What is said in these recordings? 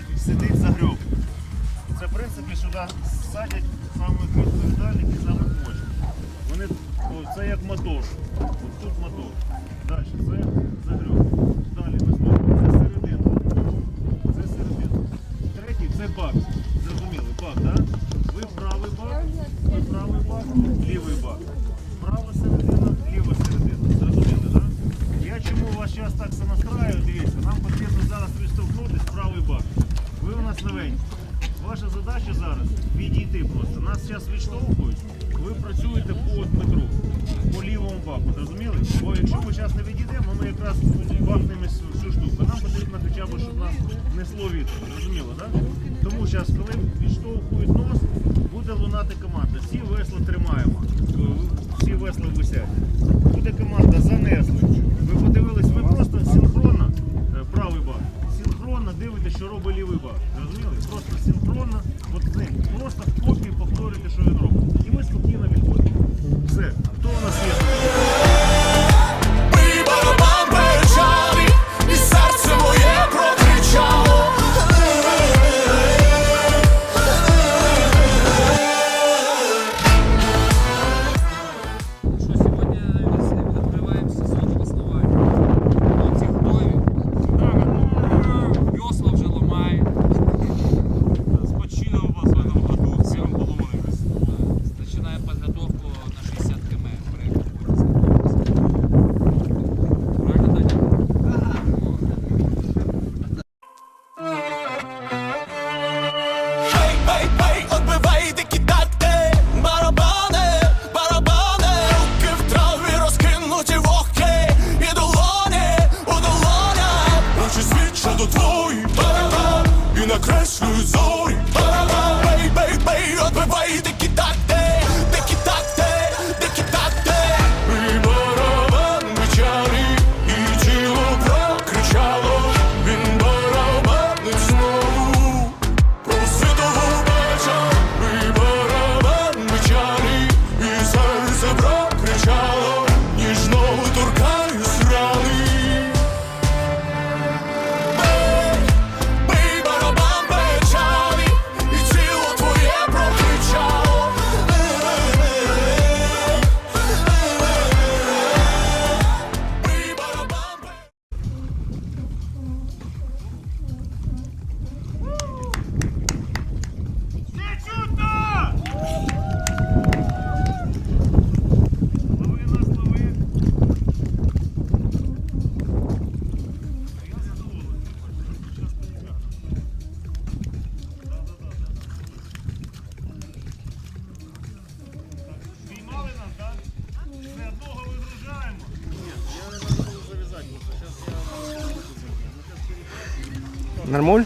Спереді сидить, сидить загреб. Це в принципі сюди садять самих відповідальних і самих мощних. Вони, о, це як мотор. От тут мотор. Далі це загреб. Далі наступне. Це середина. Це середина. Третій це бак. Зрозуміли, бак, так? Ви правий бак, ви правий бак, лівий бак. Права середина, ліва середина. Зрозуміли, так? Я чому вас зараз так сонастраю, дивіться, нам потрібно зараз відштовхнутися в правий бак. Ви у нас новенькі. Ваша задача зараз відійти просто. Нас зараз відштовхують, ви працюєте по Дмитру, по лівому баку, зрозуміли? Бо якщо ми зараз не відійдемо, ми якраз бахнемо всю штуку. Нам потрібно хоча б, щоб нас несло вітром, зрозуміло, так? Тому зараз, коли відштовхують нос, буде лунати команда. Всі весла тримаємо, всі весла висять. Буде команда занесли. Ви синхронно дивитесь, що робить лівий бак. Зрозуміли? Просто синхронно, от з ним, просто в копії повторюйте, що він робить. І ми спокійно відходимо. Все, хто Очі свідчать до твої барабан І накреслюють зорі Одного вигружаємо. Ні, я зав'язати, просто зараз я... Нормуль?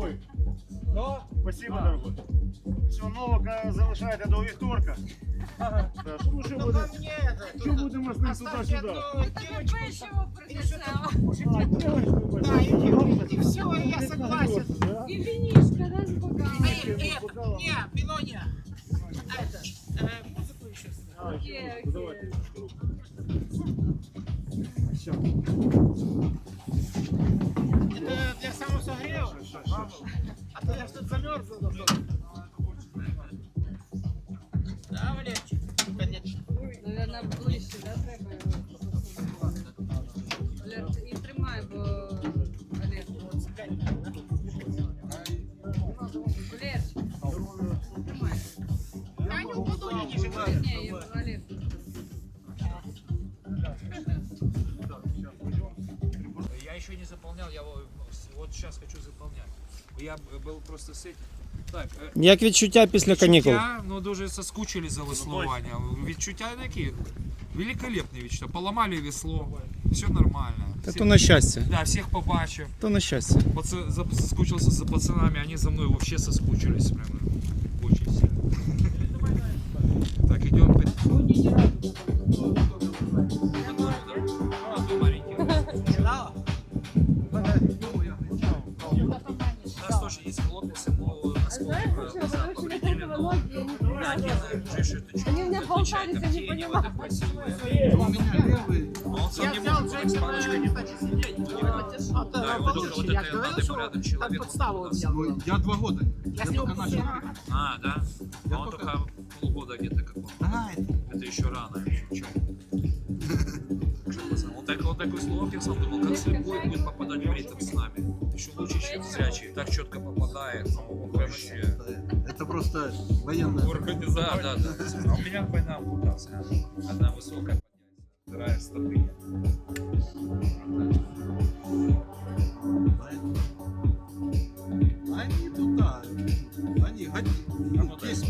Такая, убой. Спасибо, дорогой. Все, нового залишаєте до вівторка. Да, що, ну, що буде? Що будемо з ним туди-сюди? А, девочку пойдем. И все, я согласен. Да? И винишко, да, с бокалом. Э, э, не, вино не. Это, э, музыку еще. А, Окей, окей. давайте. Всё. Это для самосогрева. А то я тут замерзла давно. Да, Валерчик? Конечно. Наверное, ближче, да, треба його? І тримай, бо Валер. Валер, тримай. Таню буду не ниже. Ні, я еще не заполнял, я вот вот сейчас хочу заполнять. Я был просто с этим. Так, е, Як відчуття після канікул? Відчуття, ну дуже соскучили за веслування. Відчуття такі великолепні відчуття. Поламали весло, все нормально. Та Всі- то на щастя. Да, всіх побачив. То на щастя. Пац- за- Соскучился за пацанами, они за мной вообще соскучились прям очень сильно. Так, идем. Они меня болтались, я не поняла. У меня левый. Он Я взял. А, это Я говорил, что там человека. подставу взял. Я два года. Я с него только начал. А, да? А он только- полгода где-то как он. А, это Это еще рано. Такой слово я сам думал, как слепой будет попадать в ритм с нами. Еще лучше, чем зрячий. Так четко попадает. Вообще. это просто военная. Да, да, да. У меня война ампутация. Одна высокая подняется, вторая стопы. Они туда. Они годят. Ну, есть.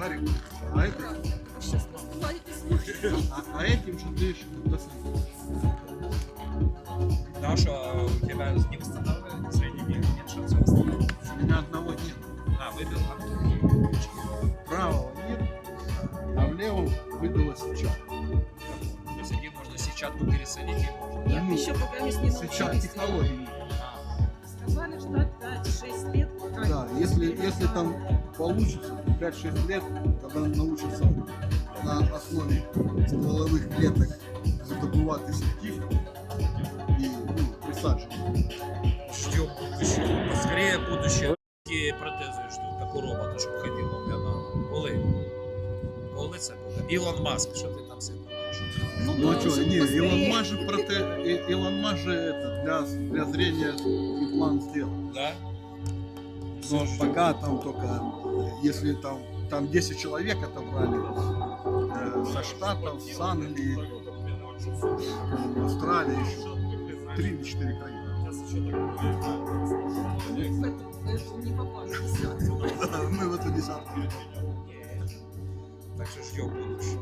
Шарик, а, это, а, а этим что ты еще до слез. Даша, а у тебя не восстанавливает средний нет шанса восстановить? У меня одного нет. А, выбил, Правого нет, а в левом выбило сейчас. То есть один можно сетчатку пересадить и можно. Я еще пока не. Сейчас технологии. Сказали, что 5-6 лет. пока Да, если, если там получится 5-6 лет, когда научатся на основе стволовых клеток задобывать сетив и ну, присадживать. Ждем будущее. Поскорее будущее. Такі протези ждуть, як у робота, щоб ходило. Я на коли? Коли це буде? Ілон Маск, що ти там все думаєш? Ну а да, что, чтобы не, быстрее. Илон Маск же, проте... И- Илон Маск же это, для, для зрения имплант сделал. Да? Но пока там только, э, если там, там 10 человек отобрали э, со Штатов, с Англии, Австралии еще, 3 или 4 країни. Ну. Мы в эту десятку. Так що ждем будущее.